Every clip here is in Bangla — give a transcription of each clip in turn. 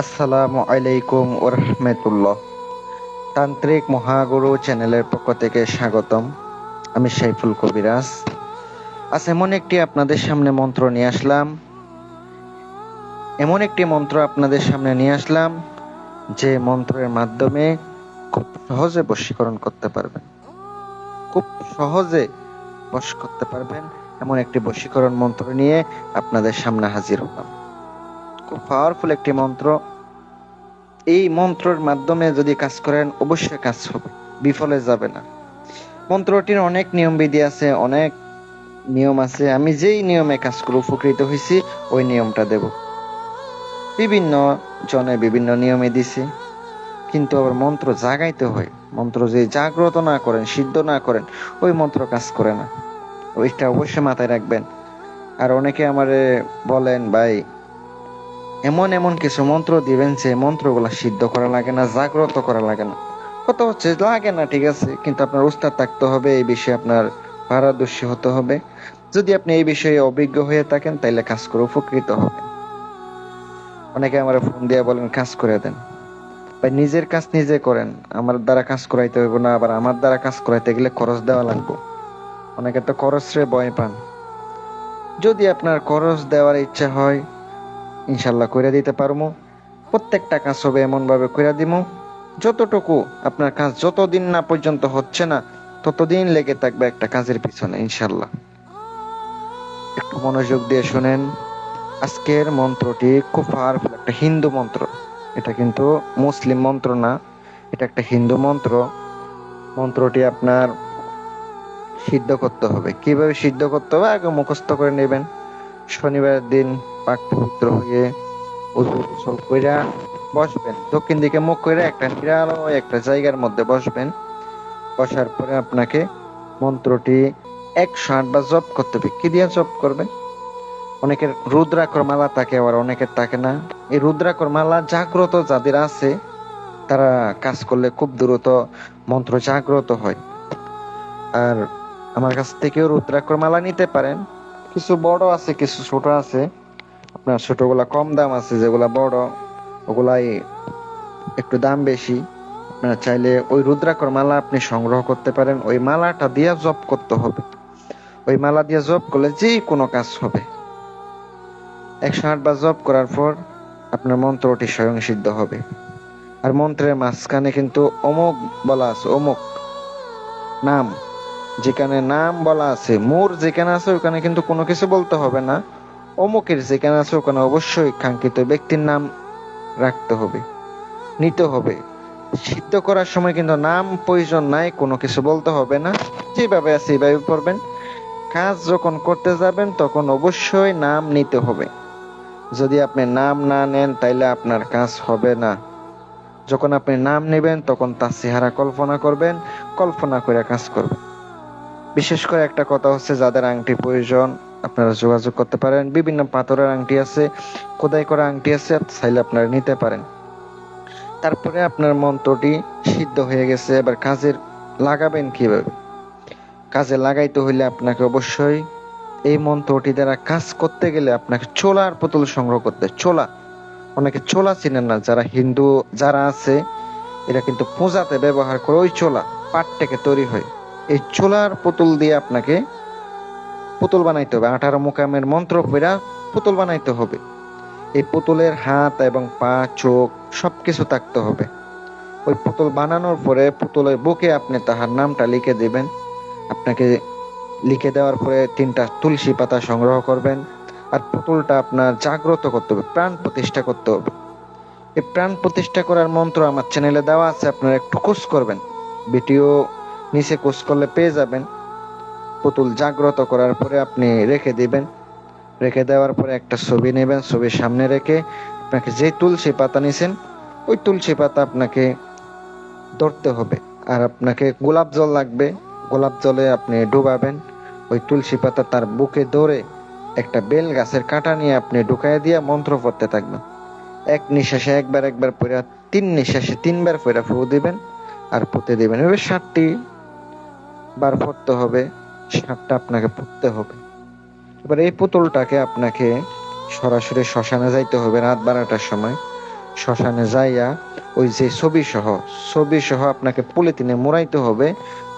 আসসালামু আলাইকুম ওরহমতুল্লাহ। তান্ত্রিক মহাগুরু চ্যানেলের পক্ষ থেকে স্বাগতম। আমি সাইফুল কবিরাজ। আজ এমন একটি আপনাদের সামনে মন্ত্র নিয়ে আসলাম। এমন একটি মন্ত্র আপনাদের সামনে নিয়ে আসলাম, যে মন্ত্রের মাধ্যমে খুব সহজে বশীকরণ করতে পারবেন। খুব সহজে বশ করতে পারবেন এমন একটি বশীকরণ মন্ত্র নিয়ে আপনাদের সামনে হাজির হলাম। খুব পাওয়ারফুল একটি মন্ত্র। এই মন্ত্রের মাধ্যমে যদি কাজ করেন, অবশ্যই কাজ হবে, বিফলে যাবে না। মন্ত্রটির অনেক নিয়ম বিধি আছে, অনেক নিয়ম আছে। আমি যেই নিয়মে কাজ করে উপকৃত হয়েছি ওই নিয়মটা দেব। বিভিন্ন জনে বিভিন্ন নিয়মে দিছে, কিন্তু আবার মন্ত্র জাগাইতে হয়। মন্ত্র যে জাগ্রত না করেন, সিদ্ধ না করেন, ওই মন্ত্র কাজ করে না। ওইটা অবশ্যই মাথায় রাখবেন। আর অনেকে আমারে বলেন, ভাই এমন এমন কিছু মন্ত্র দিবেন যে মন্ত্রগুলো সিদ্ধ করা লাগে না, জাগ্রত করা লাগে না। কত হচ্ছে লাগে না, ঠিক আছে, কিন্তু আপনার উস্তাদ থাকতে হবে, এই বিষয়ে আপনার পারদর্শী হতে হবে। যদি আপনি এই বিষয়ে অভিজ্ঞ হয়ে থাকেন, তাইলে কাজ করে উপকৃত হবেন। অনেকে আমার ফোন দিয়ে বলেন, কাজ করে দেন। ভাই, নিজের কাজ নিজে করেন। আমার দ্বারা কাজ করাইতে হইব না, আবার আমার দ্বারা কাজ করাইতে গেলে খরচ দেওয়া লাগবে। অনেকে তো খরচ রে ভয় পান। যদি আপনার খরচ দেওয়ার ইচ্ছা হয় ইনশাল্লাহ করে দিতে পারব প্রত্যেকটা কাজ হবে এমন ভাবে কইরা দিমু। যতটুকু আপনার কাজ যতদিন না পর্যন্ত হচ্ছে না, ততদিন লেগে থাকবে একটা কাজের পিছনে, ইনশাল্লাহ। একটু মনোযোগ দিয়ে শুনেন, আজকের মন্ত্রটি খুব পাওয়ারফুল একটা হিন্দু মন্ত্র। এটা কিন্তু মুসলিম মন্ত্র না, এটা একটা হিন্দু মন্ত্র। মন্ত্রটি আপনার সিদ্ধ করতে হবে। কীভাবে সিদ্ধ করতে হবে? আগে মুখস্থ করে নেবেন। শনিবারের দিন পাক পবিত্র হয়ে উজু গোসল কইরা বসবেন। দক্ষিণ দিকে মুখ করে একটা নিরালয় একটা জায়গার মধ্যে বসবেন। বসার পরে আপনাকে মন্ত্রটি একশো আটবার জপ করতে হবে। কি দিয়ে জপ করবেন? অনেকের রুদ্রাকর মালা থাকে, আবার অনেকের থাকে না। এই রুদ্রাকর মালা জাগ্রত যাদের আছে, তারা কাজ করলে খুব দ্রুত মন্ত্র জাগ্রত হয়। আর আমার কাছ থেকেও রুদ্রাকর মালা নিতে পারেন। কিছু বড় আছে, কিছু ছোট আছে। আপনার ছোটগুলা কম দাম আছে, যেগুলা বড়, ওগুলাই একটু দাম বেশি। আপনারা চাইলে ওই রুদ্রাকর মালা আপনি সংগ্রহ করতে পারেন, ওই মালাটা দিয়ে জপ করতে হবে। ওই মালা দিয়ে জপ করলে যে কোনো কাজ হবে। একশো আট বার জপ করার পর আপনার মন্ত্রটি স্বয়ং সিদ্ধ হবে। আর মন্ত্রের মাঝখানে কিন্তু অমুক বলা আছে, অমুক নাম। যেখানে নাম বলা আছে, মোর যেখানে আছে, ওখানে কিন্তু কোনো কিছু বলতে হবে না। অমুকের যেখানে আছে ওখানে অবশ্যই কাঙ্ক্ষিত ব্যক্তির নাম রাখতে হবে, নিতে হবে। সিদ্ধ করার সময় কিন্তু নাম প্রয়োজন নাই, কোনো কিছু বলতে হবে না। যেভাবে আছে এইভাবে পড়বেন। কাজ যখন করতে যাবেন, তখন অবশ্যই নাম নিতে হবে। যদি আপনি নাম না নেন, তাইলে আপনার কাজ হবে না। যখন আপনি নাম নেবেন, তখন তার চেহারা কল্পনা করবেন, কল্পনা করে কাজ করবেন। বিশেষ করে একটা কথা হচ্ছে, যাদের আংটি প্রয়োজন আপনারা যোগাযোগ করতে পারেন। বিভিন্ন পাথরের আংটি আছে, খোদাই করা আংটি আছে, চাইলে আপনারা নিতে পারেন। তারপরে আপনার মন্ত্রটি সিদ্ধ হয়ে গেছে। এবার কাজের লাগাবেন কীভাবে? কাজে লাগাইতে হইলে আপনাকে অবশ্যই এই মন্ত্রটি দ্বারা কাজ করতে গেলে আপনাকে ছোলার পুতুল সংগ্রহ করতে ছোলা। অনেকে ছোলা চিনেন না, যারা হিন্দু, যারা আছে, এরা কিন্তু পূজাতে ব্যবহার করে ওই ছোলা, পাট থেকে তৈরি হয়। এই ছোলার পুতুল দিয়ে আপনাকে পুতুল বানাইতে হবে। আঠারো মোকামের মন্ত্র পড়া পুতুল বানাইতে হবে। এই পুতুলের হাত এবং পা, চোখ সব কিছু থাকতে হবে। ওই পুতুল বানানোর পরে পুতুলের বুকে আপনি তাহার নামটা লিখে দেবেন। আপনাকে লিখে দেওয়ার পরে তিনটা তুলসী পাতা সংগ্রহ করবেন আর পুতুলটা আপনার জাগ্রত করতে হবে, প্রাণ প্রতিষ্ঠা করতে হবে। এই প্রাণ প্রতিষ্ঠা করার মন্ত্র আমার চ্যানেলে দেওয়া আছে, আপনারা একটু কোর্স করবেন। ভিডিও নিচে কোর্স করলে পেয়ে যাবেন। পুতুল জাগ্রত করার পরে আপনি রেখে দিবেন। রেখে দেওয়ার পরে একটা ছবি নেবেন, ছবির সামনে রেখে আপনাকে যে তুলসী পাতা নিছেন, ওই তুলসী পাতা আপনাকে ধরতে হবে। আর আপনাকে গোলাপ জল লাগবে, গোলাপ জলে আপনি ডুবাবেন। ওই তুলসী পাতা তার বুকে ধরে একটা বেল গাছের কাঁটা নিয়ে আপনি ঢুকাই দিয়ে মন্ত্র পড়তে থাকবেন। এক নিঃশ্বাসে একবার একবার পড়া তিন নিঃশ্বাসে তিনবার পড়া ফু দিবেন, আর পুঁতে দিবেন। এভাবে ষাটটি বার পড়তে হবে। ষাটটা আপনাকে পুঁততে হবে। এবার এই পুতুলটাকে আপনাকে সরাসরি শ্মশানে যাইতে হবে রাত বারোটার সময়। শ্মশানে যাইয়া ওই যে ছবি সহ ছবি সহ আপনাকে পলিথিনে মুড়াইতে হবে।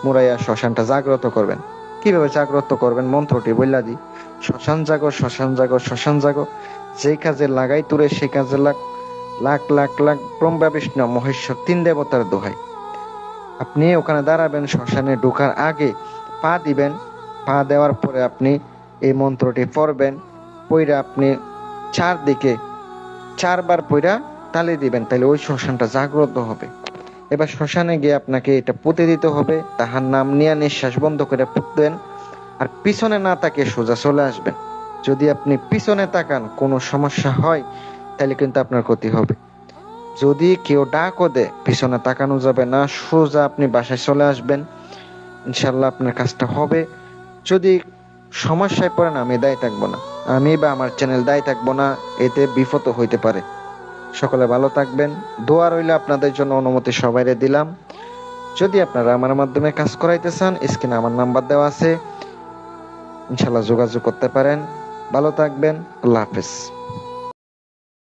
মুড়াইয়া শ্মশানটা জাগ্রত করবেন। কীভাবে জাগ্রত করবেন? মন্ত্রটি বললা দি। শ্মশান জাগো শ্মশান জাগো শ্মশান জাগো। যেই কাজে লাগাই তুরে সেই কাজে লাগ, লাখ লাখ লাখ ব্রহ্মা বিষ্ণু মহেশ্বর তিন দেবতার দোহাই। আপনি ওখানে দাঁড়াবেন, শ্মশানে ঢোকার আগে পা দিবেন। পা দেওয়ার পরে আপনি এই মন্ত্রটি পড়বেন পইরা আপনি চারদিকে চারবার পইরা তালি দিবেন তাহলে ওই শ্মশানটা জাগ্রত হবে। এবার শ্মশানে গিয়ে আপনাকে এটা পুঁতে দিতে হবে, তাহার নাম নিয়ে নিঃশ্বাস বন্ধ করে পুঁতবেন আর পিছনে না তাকে সোজা চলে আসবেন। যদি আপনি পিছনে তাকান, কোনো সমস্যা হয় তাহলে কিন্তু আপনার ক্ষতি হবে। যদি কেউ ডাকও দেয়, পিছনে তাকানো যাবে না, সোজা আপনি বাসায় চলে আসবেন ইনশাল্লাহ আপনার কাজটা হবে। যদি সমস্যায় পড়েন, আমি দায়ী থাকব না। আমি বা আমার চ্যানেল দায়ী থাকব না, এতে বিপদ হইতে পারে। সকলে ভালো থাকবেন। দোয়া রইলে আপনাদের জন্য, অনুমতি সবাইরে দিলাম। যদি আপনারা আমার মাধ্যমে কাজ করাইতে চান, স্ক্রিনে আমার নাম্বার দেওয়া আছে। ইনশাল্লাহ যোগাযোগ করতে পারেন। ভালো থাকবেন। আল্লাহ হাফেজ।